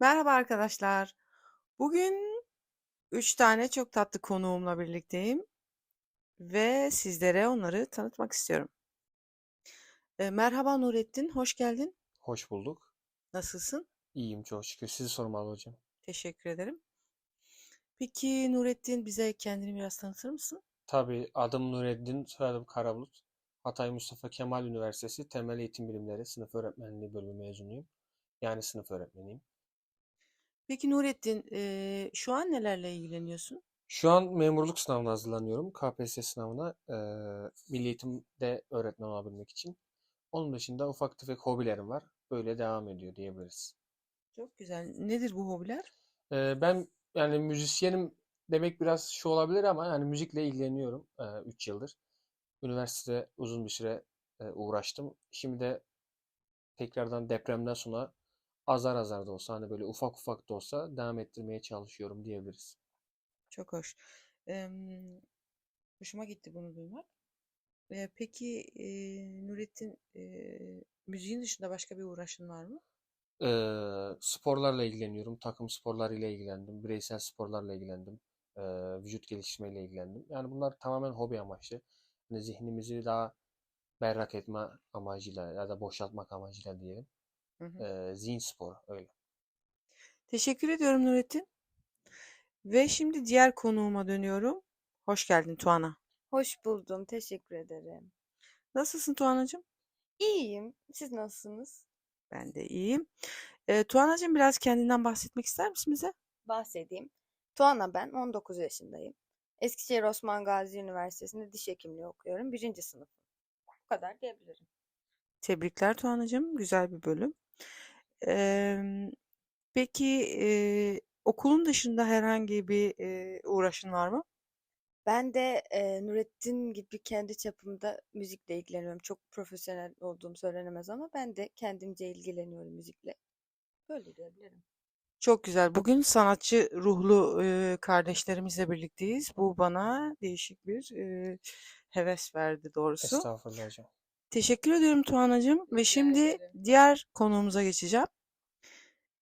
Merhaba arkadaşlar. Bugün 3 tane çok tatlı konuğumla birlikteyim ve sizlere onları tanıtmak istiyorum. Merhaba Nurettin, hoş geldin. Hoş bulduk. Nasılsın? İyiyim çok şükür. Sizi sormalı hocam. Teşekkür ederim. Peki Nurettin bize kendini biraz tanıtır mısın? Tabii adım Nureddin, soyadım Karabulut. Hatay Mustafa Kemal Üniversitesi Temel Eğitim Bilimleri Sınıf Öğretmenliği bölümü mezunuyum. Yani sınıf öğretmeniyim. Peki Nurettin, eee, şu an nelerle ilgileniyorsun? Şu an memurluk sınavına hazırlanıyorum. KPSS sınavına eee Milli Eğitim'de öğretmen olabilmek için. Onun dışında ufak tefek hobilerim var. Böyle devam ediyor diyebiliriz. Çok güzel. Nedir bu hobiler? Eee, ben yani müzisyenim demek biraz şu olabilir ama yani müzikle ilgileniyorum 3 yıldır. Üniversitede uzun bir süre e, uğraştım. Şimdi de tekrardan depremden sonra azar azar da olsa hani böyle ufak ufak da olsa devam ettirmeye çalışıyorum diyebiliriz. Çok hoş. Emm, hoşuma gitti bunu duymak. Eee, peki, eee, Nurettin, eee, müziğin dışında başka bir uğraşın var mı? Ee, sporlarla ilgileniyorum. Takım sporlarıyla ilgilendim. Bireysel sporlarla ilgilendim. Ee, vücut geliştirmeyle ilgilendim. Yani bunlar tamamen hobi amaçlı. Hani zihnimizi daha berrak etme amacıyla ya da boşaltmak amacıyla diyelim. Hı hı. Ee, zihin sporu öyle. Teşekkür ediyorum Nurettin. Ve şimdi diğer konuğuma dönüyorum. Hoş geldin Tuana. Hoş buldum. Teşekkür ederim. Nasılsın Tuanacığım? İyiyim. Siz nasılsınız? Ben de iyiyim. Ee, Tuanacığım biraz kendinden bahsetmek ister misin bize? Bahsedeyim. Tuana ben. 19 yaşındayım. Eskişehir Osman Gazi Üniversitesi'nde diş hekimliği okuyorum. Birinci sınıfım. Bu kadar diyebilirim. Tebrikler Tuanacığım. Güzel bir bölüm. Peki e, okulun dışında herhangi bir e, uğraşın var mı? Ben de e, Nurettin gibi kendi çapımda müzikle ilgileniyorum. Çok profesyonel olduğum söylenemez ama ben de kendimce ilgileniyorum müzikle. Böyle diyebilirim. Çok güzel. Bugün sanatçı ruhlu e, kardeşlerimizle birlikteyiz. Bu bana değişik bir e, heves verdi doğrusu. Estağfurullah hocam. Teşekkür ediyorum Tuğan'cığım. Ve şimdi diğer konuğumuza geçeceğim.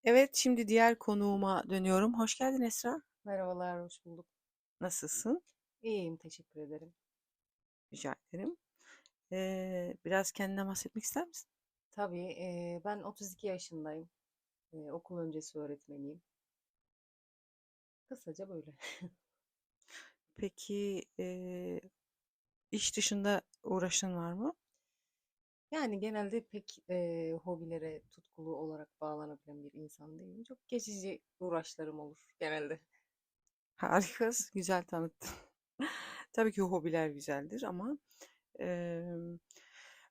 Evet, şimdi diğer konuğuma dönüyorum. Hoş geldin Esra. Merhabalar, hoş bulduk. Nasılsın? İyiyim, teşekkür ederim. Rica ederim. Ee, biraz kendinden bahsetmek ister misin? Tabii, eee, ben 32 yaşındayım. Eee, okul öncesi öğretmeniyim. Kısaca böyle. Peki e, iş dışında uğraşın var mı? Yani genelde pek eee, hobilere tutkulu olarak bağlanabilen bir insan değilim. Çok geçici uğraşlarım olur genelde. Harikasın, güzel tanıttın. Tabii ki hobiler güzeldir ama e,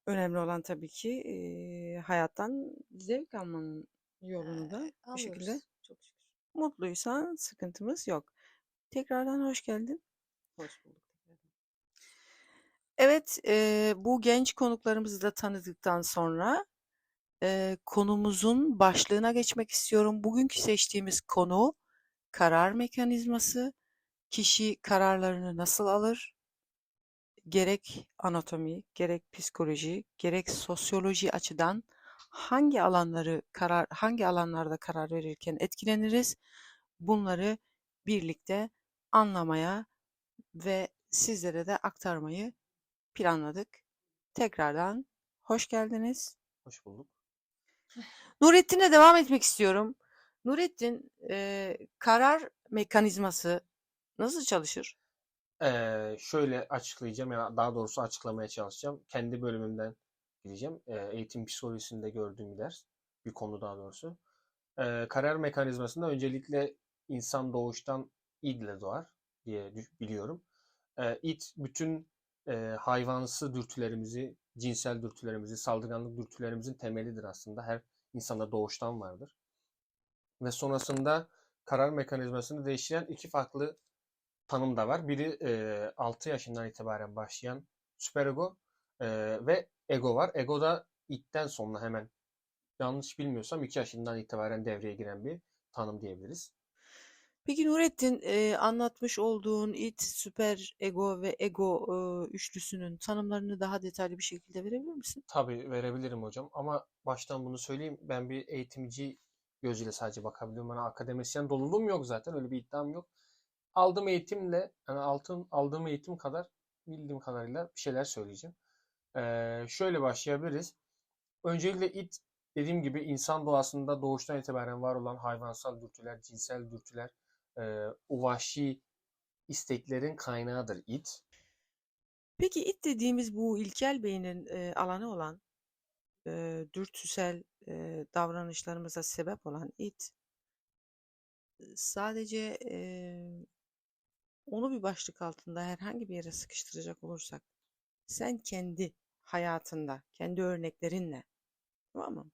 önemli olan tabii ki e, hayattan zevk almanın yolunu da Eee, bu şekilde alıyoruz, çok şükür. mutluysan sıkıntımız yok. Tekrardan hoş geldin. Hoş bulduk. Evet, eee, bu genç konuklarımızı da tanıdıktan sonra eee, konumuzun başlığına geçmek istiyorum. Bugünkü seçtiğimiz konu karar mekanizması. Kişi kararlarını nasıl alır? Gerek anatomi, gerek psikoloji, gerek sosyoloji açıdan hangi alanları karar hangi alanlarda karar verirken etkileniriz? Bunları birlikte anlamaya ve sizlere de aktarmayı planladık. Tekrardan hoş geldiniz. Hoş bulduk. Nurettin'e devam etmek istiyorum. Nurettin, eee, karar mekanizması nasıl çalışır? Ee, şöyle açıklayacağım ya daha doğrusu açıklamaya çalışacağım. Kendi bölümümden gideceğim. Ee, eğitim psikolojisinde gördüğüm bir ders. Bir konu daha doğrusu. Ee, karar mekanizmasında öncelikle insan doğuştan id ile doğar diye biliyorum. Ee, id bütün e, hayvansı dürtülerimizi, cinsel dürtülerimizi, saldırganlık dürtülerimizin temelidir aslında. Her insanda doğuştan vardır. Ve sonrasında karar mekanizmasını değiştiren iki farklı tanım da var. Biri e, 6 yaşından itibaren başlayan süperego e, ve ego var. Ego da itten sonra hemen yanlış bilmiyorsam 2 yaşından itibaren devreye giren bir tanım diyebiliriz. Peki Nurettin, eee, anlatmış olduğun id, süper ego ve ego eee, üçlüsünün tanımlarını daha detaylı bir şekilde verebilir misin? Tabii verebilirim hocam ama baştan bunu söyleyeyim. Ben bir eğitimci gözüyle sadece bakabiliyorum. Bana akademisyen doluluğum yok zaten. Öyle bir iddiam yok. Aldığım eğitimle yani altın aldığım eğitim kadar bildiğim kadarıyla bir şeyler söyleyeceğim. Ee, şöyle başlayabiliriz. Öncelikle it dediğim gibi insan doğasında doğuştan itibaren var olan hayvansal dürtüler, cinsel dürtüler, e, o vahşi isteklerin kaynağıdır it. Peki it dediğimiz bu ilkel beynin e, alanı olan e, dürtüsel e, davranışlarımıza sebep olan it sadece e, onu bir başlık altında herhangi bir yere sıkıştıracak olursak sen kendi hayatında, kendi örneklerinle tamam mı?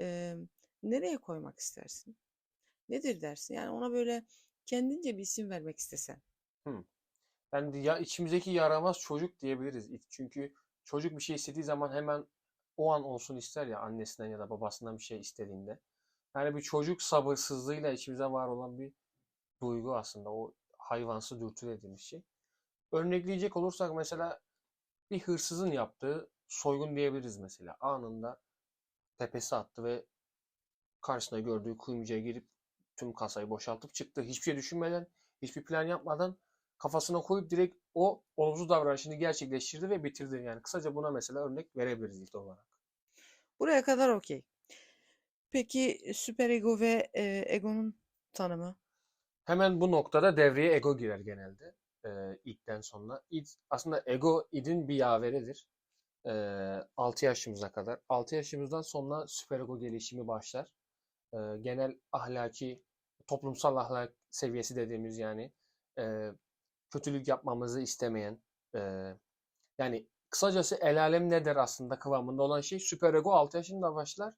E, nereye koymak istersin? Nedir dersin? Yani ona böyle kendince bir isim vermek istesen. Yani ya içimizdeki yaramaz çocuk diyebiliriz. Çünkü çocuk bir şey istediği zaman hemen o an olsun ister ya annesinden ya da babasından bir şey istediğinde. Yani bir çocuk sabırsızlığıyla içimize var olan bir duygu aslında. O hayvansı dürtü dediğimiz şey. Örnekleyecek olursak mesela bir hırsızın yaptığı soygun diyebiliriz mesela. Anında tepesi attı ve karşısında gördüğü kuyumcuya girip tüm kasayı boşaltıp çıktı. Hiçbir şey düşünmeden, hiçbir plan yapmadan kafasına koyup direkt o olumsuz davranışını gerçekleştirdi ve bitirdi. Yani kısaca buna mesela örnek verebiliriz ilk olarak. Buraya kadar okey. Peki süperego ve e, egonun tanımı? Hemen bu noktada devreye ego girer genelde. E, idden sonra. İd, aslında ego idin bir yaveridir. E, 6 yaşımıza kadar. 6 yaşımızdan sonra süperego gelişimi başlar. E, genel ahlaki, toplumsal ahlak seviyesi dediğimiz yani e, kötülük yapmamızı istemeyen e, yani kısacası el alem ne der aslında kıvamında olan şey süperego 6 yaşında başlar.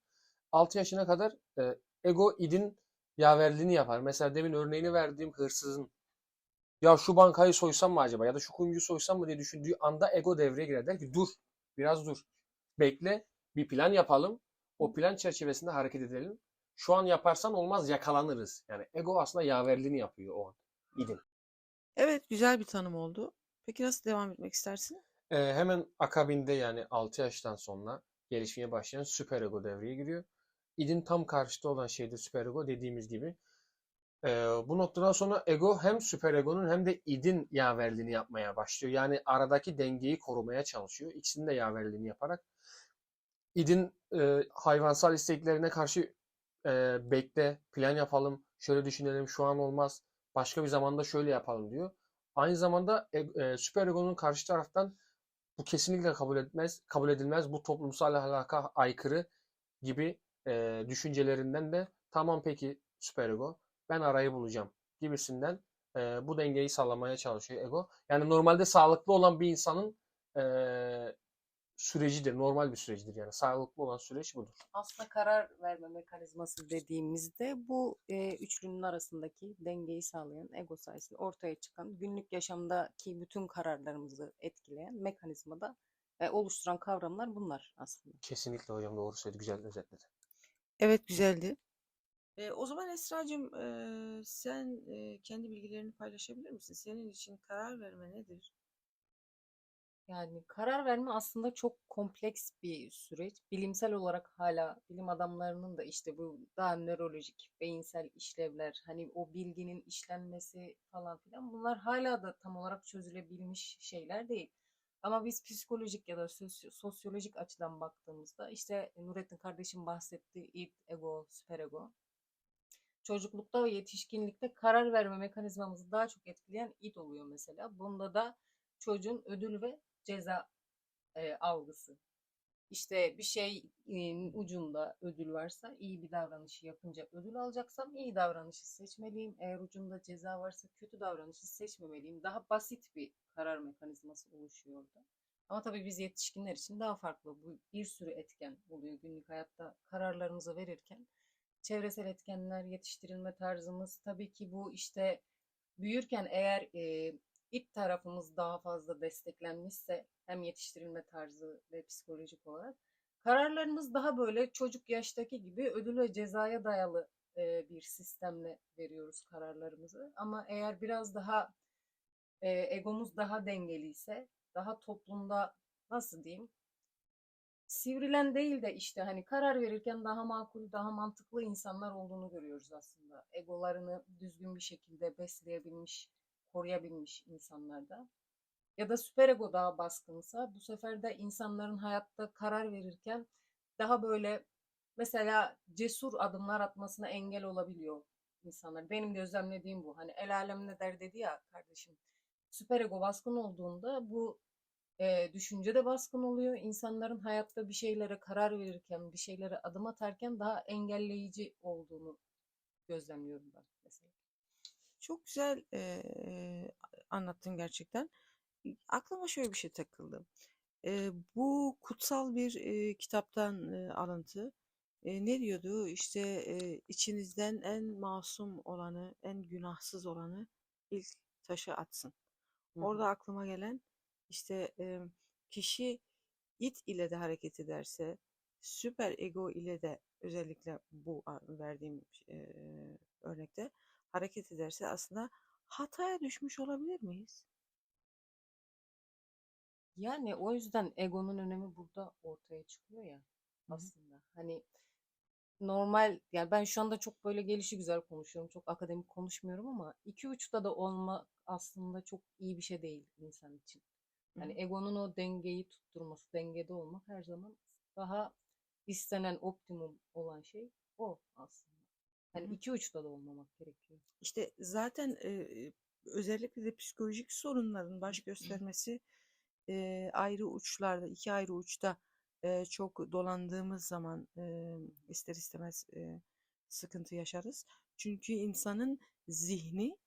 6 yaşına kadar e, ego idin yaverliğini yapar. Mesela demin örneğini verdiğim hırsızın ya şu bankayı soysam mı acaba ya da şu kuyumcuyu soysam mı diye düşündüğü anda ego devreye girer. Der ki dur biraz dur. Bekle bir plan yapalım. O plan çerçevesinde hareket edelim. Şu an yaparsan olmaz yakalanırız. Yani ego aslında yaverliğini yapıyor o an. İdin. Evet, güzel bir tanım oldu. Peki nasıl devam etmek istersin? Ee, hemen akabinde yani 6 yaştan sonra gelişmeye başlayan süperego devreye giriyor. İdin tam karşıtı olan şey de süperego dediğimiz gibi. Ee, bu noktadan sonra ego hem süperegonun hem de idin yaverliğini yapmaya başlıyor. Yani aradaki dengeyi korumaya çalışıyor. İkisinin de yaverliğini yaparak. İdin e, hayvansal isteklerine karşı e, bekle, plan yapalım, şöyle düşünelim, şu an olmaz, başka bir zamanda şöyle yapalım diyor. Aynı zamanda e, e, süperegonun karşı taraftan bu kesinlikle kabul etmez, kabul edilmez. Bu toplumsal ahlaka aykırı gibi e, düşüncelerinden de tamam peki süperego ben arayı bulacağım gibisinden e, bu dengeyi sağlamaya çalışıyor ego. Yani normalde sağlıklı olan bir insanın e, sürecidir, normal bir sürecidir yani sağlıklı olan süreç budur. Aslında karar verme mekanizması dediğimizde bu e, üçlünün arasındaki dengeyi sağlayan ego sayesinde ortaya çıkan günlük yaşamdaki bütün kararlarımızı etkileyen mekanizmada e, oluşturan kavramlar bunlar aslında. Kesinlikle hocam doğru söyledi, güzel özetledi. Evet, güzeldi. E, o zaman Esra'cığım e, sen e, kendi bilgilerini paylaşabilir misin? Senin için karar verme nedir? Yani karar verme aslında çok kompleks bir süreç. Bilimsel olarak hala bilim adamlarının da işte bu daha nörolojik, beyinsel işlevler, hani o bilginin işlenmesi falan filan bunlar hala da tam olarak çözülebilmiş şeyler değil. Ama biz psikolojik ya da sosyo- sosyolojik açıdan baktığımızda işte Nurettin kardeşim bahsetti id, ego, süperego. Çocuklukta ve yetişkinlikte karar verme mekanizmamızı daha çok etkileyen id oluyor mesela. Bunda da çocuğun ödül ve ceza e, algısı. İşte bir şeyin ucunda ödül varsa iyi bir davranışı yapınca ödül alacaksam iyi davranışı seçmeliyim. Eğer ucunda ceza varsa kötü davranışı seçmemeliyim. Daha basit bir karar mekanizması oluşuyor orada. Ama tabii biz yetişkinler için daha farklı. Bu bir sürü etken oluyor günlük hayatta kararlarımızı verirken. Çevresel etkenler, yetiştirilme tarzımız, tabii ki bu işte büyürken eğer e, it tarafımız daha fazla desteklenmişse hem yetiştirilme tarzı ve psikolojik olarak kararlarımız daha böyle çocuk yaştaki gibi ödül ve cezaya dayalı bir sistemle veriyoruz kararlarımızı. Ama eğer biraz daha egomuz daha dengeliyse, daha toplumda nasıl diyeyim sivrilen değil de işte hani karar verirken daha makul, daha mantıklı insanlar olduğunu görüyoruz aslında. Egolarını düzgün bir şekilde besleyebilmiş, koruyabilmiş insanlarda. Ya da süperego daha baskınsa bu sefer de insanların hayatta karar verirken daha böyle mesela cesur adımlar atmasına engel olabiliyor insanlar. Benim gözlemlediğim bu. Hani el alem ne der dedi ya kardeşim. Süperego baskın olduğunda bu e, düşünce de baskın oluyor. İnsanların hayatta bir şeylere karar verirken, bir şeylere adım atarken daha engelleyici olduğunu gözlemliyorum ben. Çok güzel eee, anlattın gerçekten. Aklıma şöyle bir şey takıldı. Eee, bu kutsal bir eee, kitaptan eee, alıntı. Eee, ne diyordu? İşte eee, içinizden en masum olanı, en günahsız olanı ilk taşı atsın. Hı. Orada aklıma gelen işte eee, kişi it ile de hareket ederse, süper ego ile de özellikle bu verdiğim eee, örnekte hareket ederse aslında hataya düşmüş olabilir miyiz? Yani o yüzden egonun önemi burada ortaya çıkıyor ya Hı hı. aslında. Hani normal yani ben şu anda çok böyle gelişi güzel konuşuyorum. Çok akademik konuşmuyorum ama iki uçta da olmak aslında çok iyi bir şey değil insan için. Yani egonun o dengeyi tutturması, dengede olmak her zaman daha istenen optimum olan şey o aslında. Hani hı. iki uçta da olmamak gerekiyor. İşte zaten eee, özellikle de psikolojik sorunların baş göstermesi eee, ayrı uçlarda, iki ayrı uçta eee, çok dolandığımız zaman eee, ister istemez eee, sıkıntı yaşarız. Çünkü insanın zihni,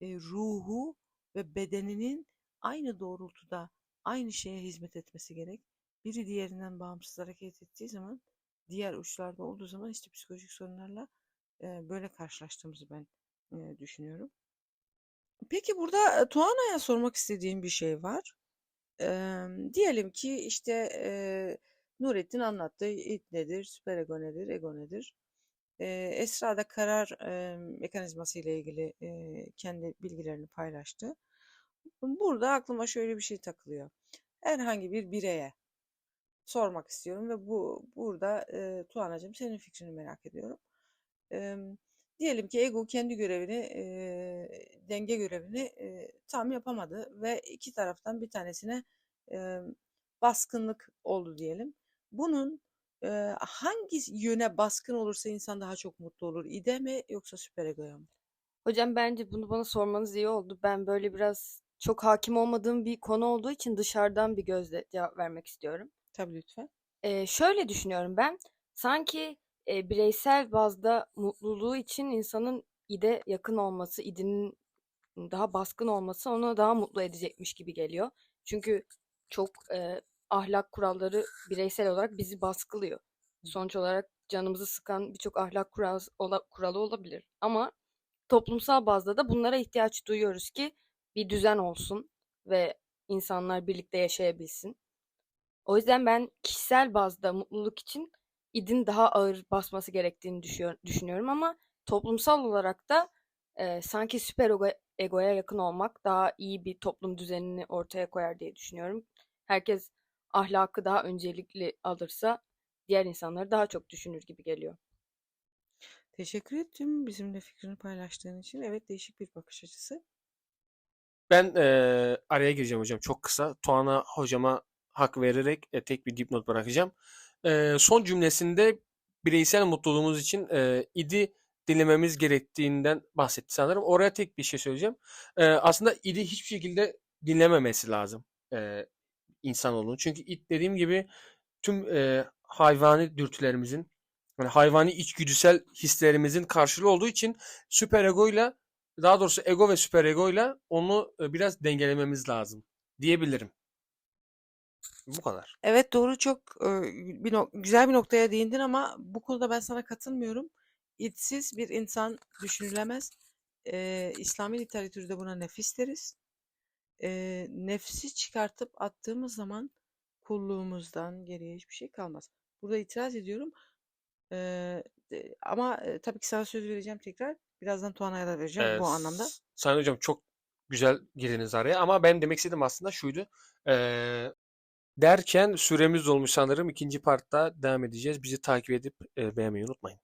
e, ruhu ve bedeninin aynı doğrultuda aynı şeye hizmet etmesi gerek. Biri diğerinden bağımsız hareket ettiği zaman, diğer uçlarda olduğu zaman işte psikolojik sorunlarla e, böyle karşılaştığımızı ben e, düşünüyorum. Peki burada e, Tuana'ya sormak istediğim bir şey var. Eee, diyelim ki işte eee Nurettin anlattı. İt nedir, süperego nedir, ego nedir? Eee, Esra da karar eee, mekanizması ile ilgili eee, kendi bilgilerini paylaştı. Burada aklıma şöyle bir şey takılıyor. Herhangi bir bireye sormak istiyorum ve bu burada eee Tuanacığım senin fikrini merak ediyorum. Emm, diyelim ki ego kendi görevini, eee, denge görevini eee, tam yapamadı ve iki taraftan bir tanesine emm, baskınlık oldu diyelim. Bunun eee, hangi yöne baskın olursa insan daha çok mutlu olur? İde mi yoksa süperegoya mı? Hocam bence bunu bana sormanız iyi oldu. Ben böyle biraz çok hakim olmadığım bir konu olduğu için dışarıdan bir gözle cevap vermek istiyorum. Tabii lütfen. Ee, şöyle düşünüyorum ben. Sanki e, bireysel bazda mutluluğu için insanın ide yakın olması, idinin daha baskın olması onu daha mutlu edecekmiş gibi geliyor. Çünkü çok e, ahlak kuralları bireysel olarak bizi baskılıyor. Sonuç olarak canımızı sıkan birçok ahlak kural, ola- kuralı olabilir. Ama toplumsal bazda da bunlara ihtiyaç duyuyoruz ki bir düzen olsun ve insanlar birlikte yaşayabilsin. O yüzden ben kişisel bazda mutluluk için idin daha ağır basması gerektiğini düşüyor, düşünüyorum ama toplumsal olarak da e, sanki süper ego- egoya yakın olmak daha iyi bir toplum düzenini ortaya koyar diye düşünüyorum. Herkes ahlakı daha öncelikli alırsa diğer insanları daha çok düşünür gibi geliyor. Teşekkür ettim bizimle fikrini paylaştığın için. Evet değişik bir bakış açısı. Ben eee, araya gireceğim hocam çok kısa. Tuana hocama hak vererek e, tek bir dipnot bırakacağım. Eee, son cümlesinde bireysel mutluluğumuz için eee, idi dinlememiz gerektiğinden bahsetti sanırım. Oraya tek bir şey söyleyeceğim. Eee, aslında idi hiçbir şekilde dinlememesi lazım eee insanoğlunun. Çünkü it dediğim gibi tüm eee, hayvani dürtülerimizin yani hayvani içgüdüsel hislerimizin karşılığı olduğu için süper egoyla daha doğrusu ego ve süper egoyla onu e, biraz dengelememiz lazım diyebilirim. Bu kadar. Evet doğru çok bir nok- güzel bir noktaya değindin ama bu konuda ben sana katılmıyorum. İçsiz bir insan düşünülemez. E, İslami literatürde buna nefis deriz. E, nefsi çıkartıp attığımız zaman kulluğumuzdan geriye hiçbir şey kalmaz. Burada itiraz ediyorum. E, de- ama e, tabii ki sana söz vereceğim tekrar. Birazdan Tuana'ya da vereceğim Ee, bu anlamda. s- Sayın hocam çok güzel girdiniz araya ama ben demek istediğim aslında şuydu. Ee, Derken süremiz dolmuş sanırım. İkinci partta devam edeceğiz. Bizi takip edip e, beğenmeyi unutmayın.